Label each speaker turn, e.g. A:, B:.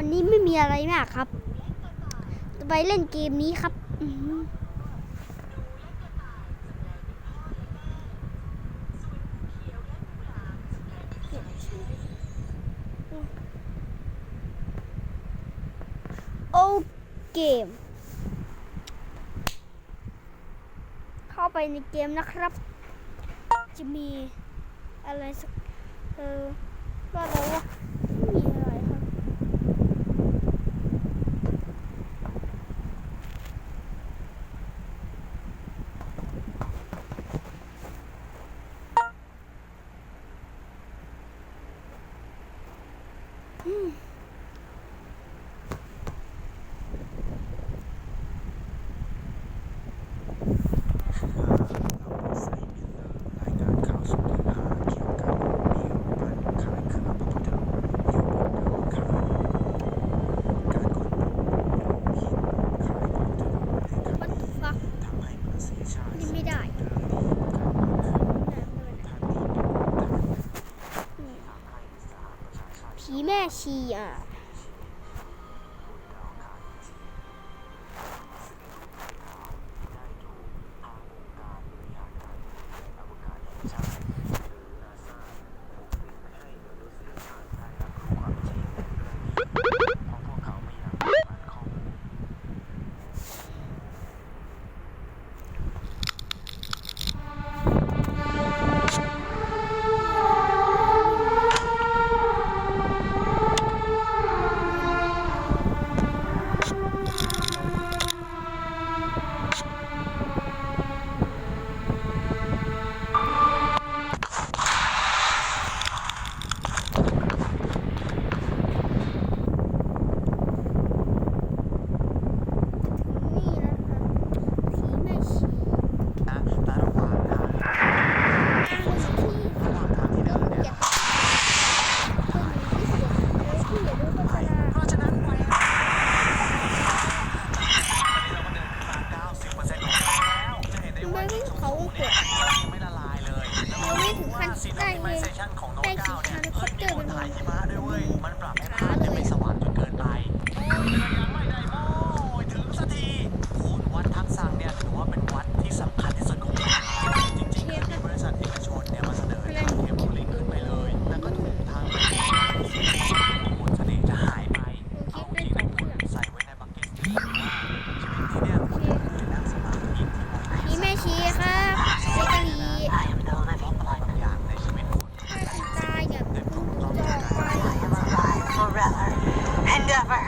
A: วันนี้ไม่มีอะไรมากครับ จะไปเล่นเกมนี้ครับโอเกม เข้าไปในเกมนะครับ จะมีอะไรสักเออว่า
B: แล้วา 嗯。
A: 皮
B: 面细腻啊 มันใกล้เลยใกล้สีขาวในคอปเต
A: อ
B: ร์เป็นหมดมันปรับให้ภาพจะไปสว่าง
A: จนเกิ
B: น
A: ไป
C: endeavor.